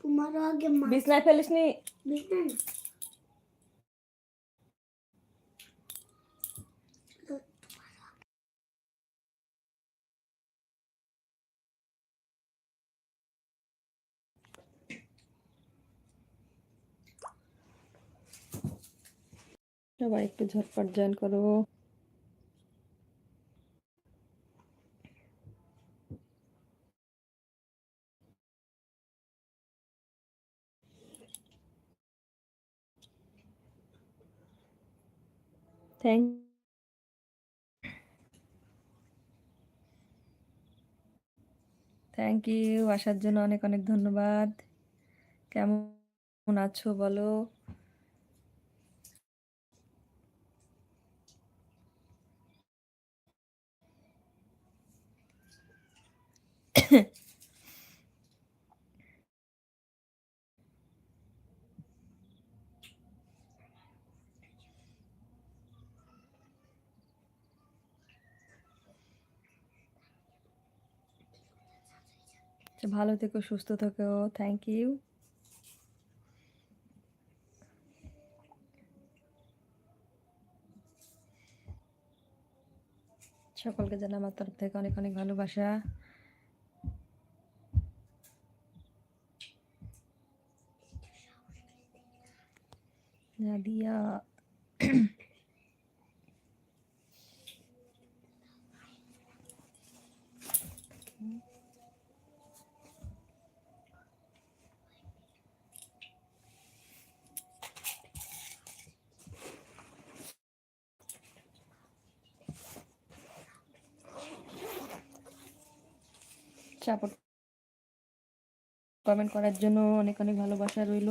তোমারও আগে মা বিছনায় ফেলিস নি বিছনা না সবাই একটু ঝটপট জয়েন করো থ্যাংক থ্যাংক ইউ আসার জন্য অনেক অনেক ধন্যবাদ। কেমন আছো বলো? ভালো থেকো, সুস্থ থেকো। থ্যাংক ইউ সকলকে জানা আমার তরফ থেকে অনেক অনেক ভালোবাসা। নাদিয়া। সাপোর্ট কমেন্ট করার জন্য অনেক অনেক ভালোবাসা রইল।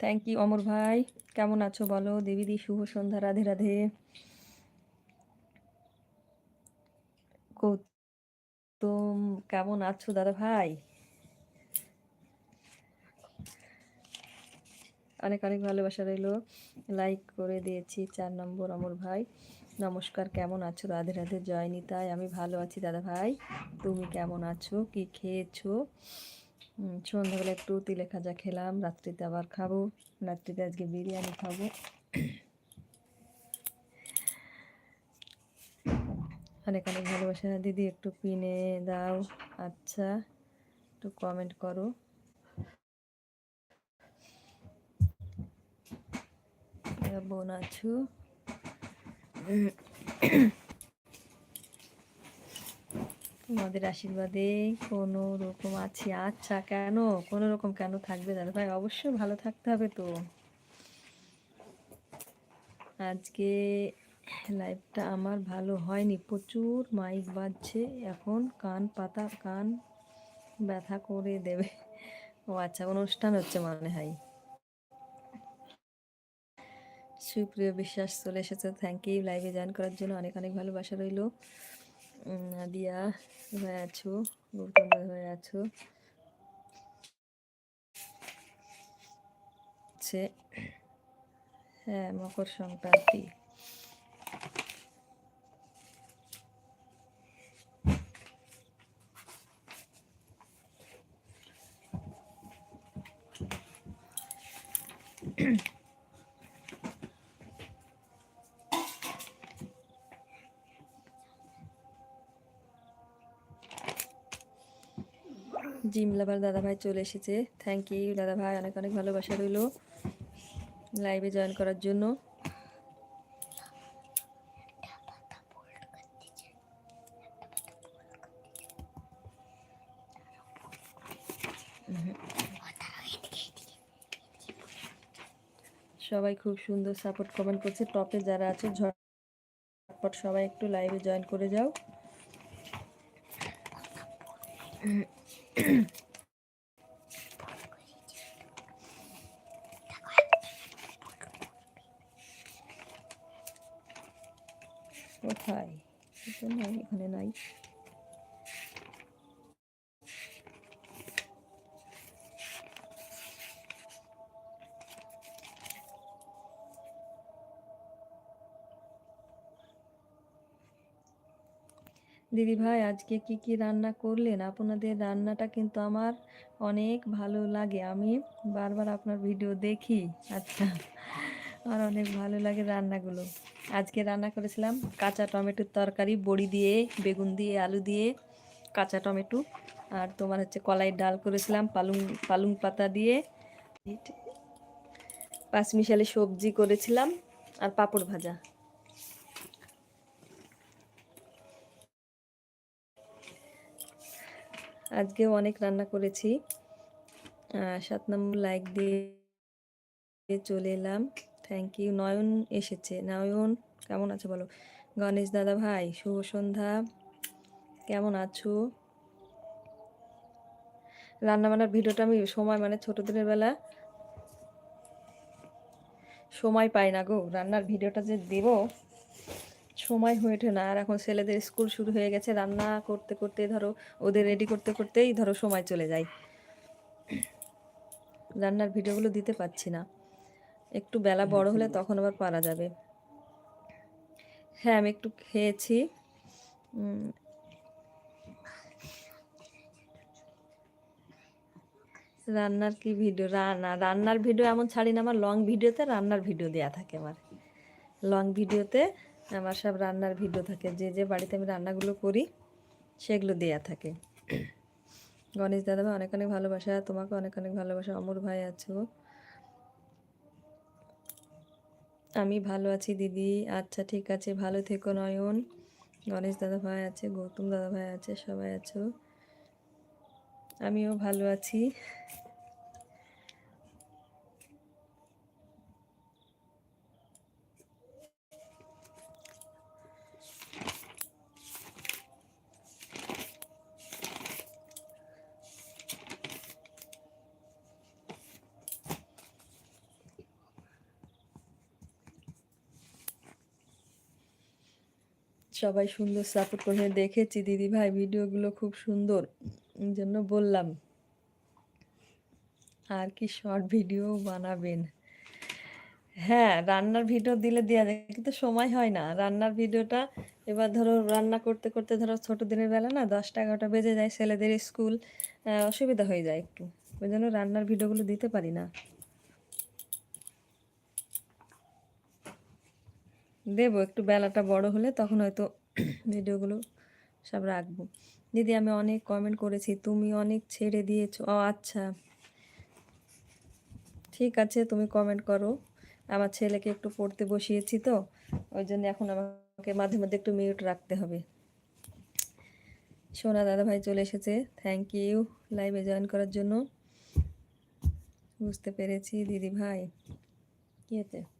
থ্যাংক ইউ অমর ভাই কেমন আছো বলো দেবীদি শুভ সন্ধ্যা রাধে রাধে গৌতম কেমন আছো দাদা ভাই অনেক অনেক ভালোবাসা রইল। লাইক করে দিয়েছি চার নম্বর অমর ভাই। নমস্কার, কেমন আছো? রাধে রাধে, জয় নিতাই। আমি ভালো আছি, দাদা ভাই। তুমি কেমন আছো? কি খেয়েছো? সন্ধ্যাবেলা একটু তিলে খাজা খেলাম। রাত্রিতে আবার খাব। রাত্রিতে আজকে বিরিয়ানি খাব। অনেক অনেক ভালোবাসা। দিদি, একটু পিনে দাও। আচ্ছা একটু কমেন্ট করো। বোন আছো। তোমাদের আশীর্বাদে কোনো রকম আছি। আচ্ছা কেন? কোনো রকম কেন থাকবে দাদা ভাই, অবশ্যই ভালো থাকতে হবে তো। আজকে লাইভটা আমার ভালো হয়নি। প্রচুর মাইক বাজছে। এখন কান পাতা, কান ব্যথা করে দেবে। ও আচ্ছা অনুষ্ঠান হচ্ছে মনে হয়। সুপ্রিয় বিশ্বাস, চলে এসেছে। থ্যাংক ইউ লাইভে জয়েন করার জন্য অনেক অনেক ভালোবাসা রইল। দিয়া হয়ে আছো, গৌতম হয়ে আছো। হ্যাঁ মকর সংক্রান্তি। জিমলাবার দাদাভাই চলে এসেছে থ্যাংক ইউ দাদাভাই, অনেক অনেক ভালোবাসা রইল লাইভে জয়েন করার জন্য Mm-hmm. সবাই খুব সুন্দর সাপোর্ট কমেন্ট করছে। টপে যারা আছে, ঝটপট সবাই একটু লাইভে জয়েন করে যাও। কোথায়? এখানে নাই। দিদি ভাই, আজকে কি কি রান্না করলেন? আপনাদের রান্নাটা কিন্তু আমার অনেক ভালো লাগে। আমি বারবার আপনার ভিডিও দেখি। আচ্ছা আমার অনেক ভালো লাগে রান্নাগুলো। আজকে রান্না করেছিলাম কাঁচা টমেটোর তরকারি, বড়ি দিয়ে, বেগুন দিয়ে, আলু দিয়ে কাঁচা টমেটো। আর তোমার হচ্ছে কলাই ডাল করেছিলাম, পালুং পালুং পাতা দিয়ে। পাঁচমিশালি সবজি করেছিলাম আর পাঁপড় ভাজা। আজকেও অনেক রান্না করেছি। সাত নম্বর লাইক দিয়ে চলে এলাম। থ্যাংক ইউ নয়ন এসেছে। নয়ন, কেমন আছো বলো? গণেশ দাদা ভাই, শুভ সন্ধ্যা। কেমন আছো? রান্নাবান্নার ভিডিওটা আমি সময় মানে ছোটো দিনের বেলা সময় পাই না গো। রান্নার ভিডিওটা যে দেব সময় হয়ে ওঠে না। আর এখন ছেলেদের স্কুল শুরু হয়ে গেছে, রান্না করতে করতে ধরো ওদের রেডি করতে করতেই ধরো সময় চলে যায়। রান্নার ভিডিওগুলো দিতে পারছি না। একটু বেলা বড় হলে তখন আবার পারা যাবে। হ্যাঁ আমি একটু খেয়েছি। রান্নার কি ভিডিও? রান্না, রান্নার ভিডিও এমন ছাড়ি না আমার লং ভিডিওতে রান্নার ভিডিও দেওয়া থাকে আমার। লং ভিডিওতে আমার সব রান্নার ভিডিও থাকে। যে যে বাড়িতে আমি রান্নাগুলো করি, সেগুলো দেয়া থাকে। গণেশ দাদা ভাই অনেক অনেক ভালোবাসা, তোমাকে অনেক অনেক ভালোবাসা। অমর ভাই আছো আমি ভালো আছি দিদি। আচ্ছা ঠিক আছে, ভালো থেকো নয়ন। গণেশ দাদা ভাই আছে, গৌতম দাদা ভাই আছে, সবাই আছো আমিও ভালো আছি। সবাই সুন্দর সাপোর্ট করে। দেখেছি দিদি ভাই ভিডিওগুলো খুব সুন্দর। জন্য বললাম। আর কি শর্ট ভিডিও বানাবেন। হ্যাঁ রান্নার ভিডিও দিলে দেওয়া যায়, কিন্তু সময় হয় না। রান্নার ভিডিওটা এবার ধরো রান্না করতে করতে ধরো ছোটো দিনের বেলা না দশটা এগারোটা বেজে যায়, ছেলেদের স্কুল অসুবিধা হয়ে যায় একটু। ওই জন্য রান্নার ভিডিওগুলো দিতে পারি না। দেবো, একটু বেলাটা বড় হলে তখন হয়তো ভিডিওগুলো সব রাখব। দিদি, আমি অনেক কমেন্ট করেছি, তুমি অনেক ছেড়ে দিয়েছ। ও আচ্ছা। ঠিক আছে, তুমি কমেন্ট করো। আমার ছেলেকে একটু পড়তে বসিয়েছি তো, ওই জন্য এখন আমাকে মাঝে মধ্যে একটু মিউট রাখতে হবে। সোনা দাদা ভাই চলে এসেছে থ্যাংক ইউ লাইভে জয়েন করার জন্য। বুঝতে পেরেছি দিদি ভাই কি হয়েছে?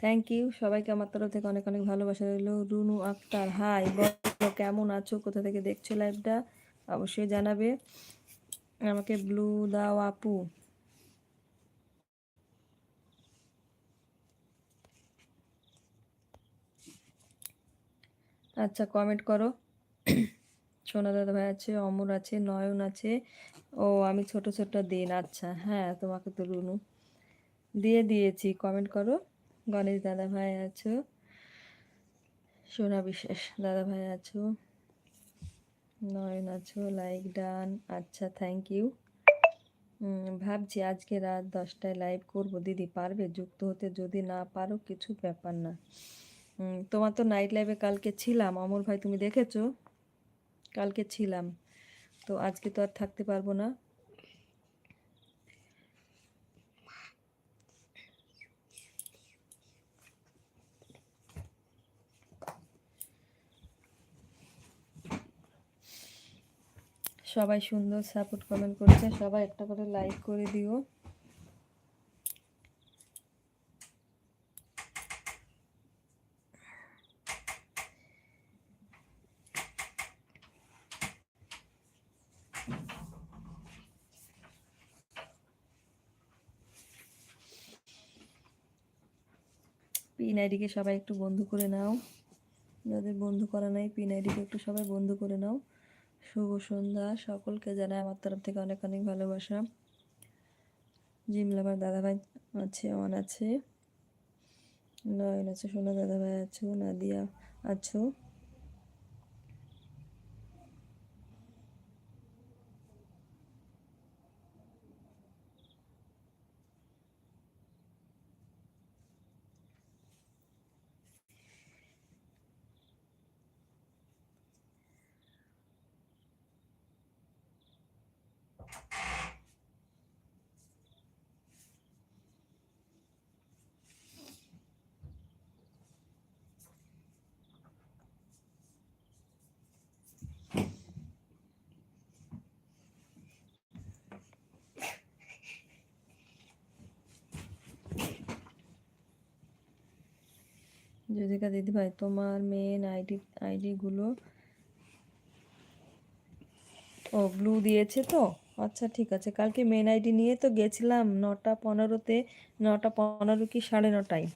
থ্যাংক ইউ সবাইকে আমার তরফ থেকে অনেক অনেক ভালোবাসা রইল। রুনু আক্তার হাই বলো, কেমন আছো? কোথা থেকে দেখছ লাইভটা অবশ্যই জানাবে। আমাকে ব্লু দাও আপু। আচ্ছা কমেন্ট করো। সোনা দাদা ভাই আছে, অমর আছে, নয়ন আছে। ও, আমি ছোট ছোট দিন আচ্ছা হ্যাঁ তোমাকে তো রুনু। দিয়ে দিয়েছি কমেন্ট করো। গণেশ দাদা ভাই আছো? সোনা বিশ্বাস দাদা ভাই আছো? নয়ন আছো, লাইক ডান আচ্ছা থ্যাংক ইউ ভাবছি আজকে রাত দশটায় লাইভ করব। দিদি পারবে? যুক্ত হতে যদি না পারো, কিছু ব্যাপার না। তোমার তো নাইট লাইভে কালকে ছিলাম। অমর ভাই, তুমি দেখেছ? কালকে ছিলাম। তো আজকে তো আর থাকতে পারব না। সবাই সুন্দর সাপোর্ট কমেন্ট করছে। সবাই একটা করে লাইক করে দিও। পিন আইডিকে সবাই একটু বন্ধু করে নাও। যাদের বন্ধু করা নাই, পিন আইডিকে একটু সবাই বন্ধু করে নাও। শুভ সন্ধ্যা। সকলকে জানাই আমার তরফ থেকে অনেক অনেক ভালোবাসা। জিম দাদা দাদাভাই আছে অন আছে। নয়ন আছে, সোনা দাদাভাই আছো, নাদিয়া আছো। যদিকা দিদিভাই, তোমার মেন আইডি, আইডিগুলো ও ব্লু দিয়েছে তো? আচ্ছা ঠিক আছে। কালকে মেন আইডি নিয়ে তো গেছিলাম নটা পনেরোতে, নটা পনেরো কি সাড়ে নটায়।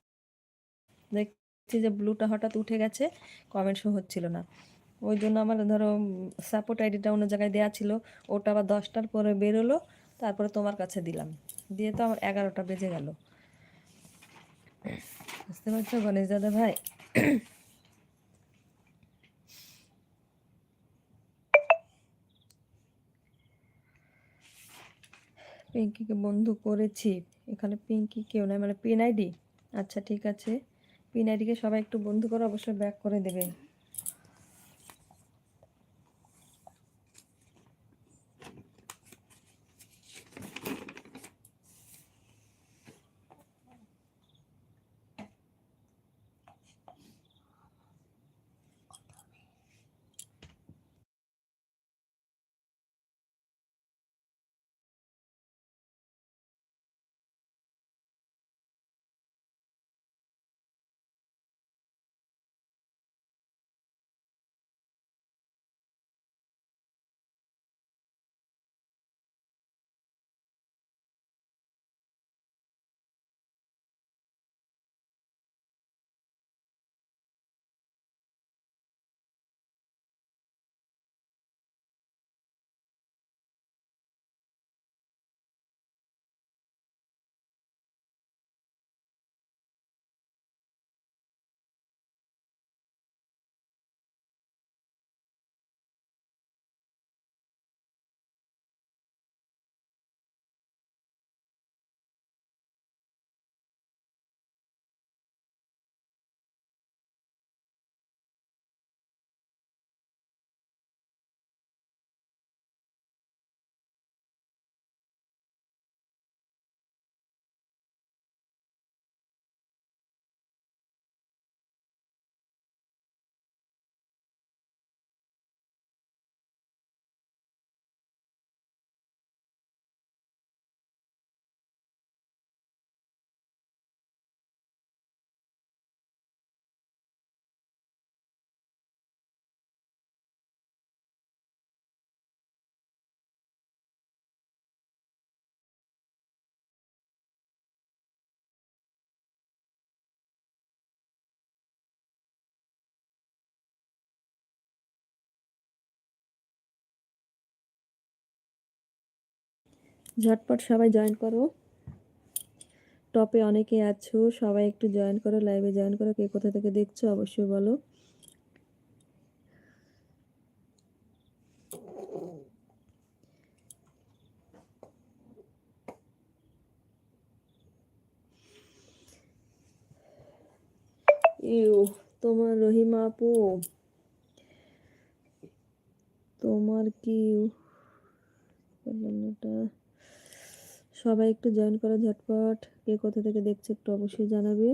দেখছি যে ব্লুটা হঠাৎ উঠে গেছে কমেন্ট শো হচ্ছিল না। ওই জন্য আমার ধরো সাপোর্ট আইডিটা অন্য জায়গায় দেওয়া ছিল। ওটা আবার দশটার পরে বেরোলো, তারপরে তোমার কাছে দিলাম। দিয়ে তো আমার এগারোটা বেজে গেল। বুঝতে পারছ গণেশ দাদা ভাই? পিঙ্কিকে বন্ধু করেছি। এখানে পিঙ্কি কেউ নাই মানে পিন আইডি? আচ্ছা ঠিক আছে। পিন আইডিকে সবাই একটু বন্ধু করে অবশ্যই ব্যাক করে দেবে। ঝটপট সবাই জয়েন করো। টপে অনেকে আছো, সবাই একটু জয়েন করো লাইভে জয়েন করো, কে কোথা থেকে দেখছ অবশ্যই বলো। ইউ, তোমার রহিমা আপু। তোমার কি সবাই একটু জয়েন করো ঝটপট কে কোথা থেকে দেখছে একটু অবশ্যই জানাবে।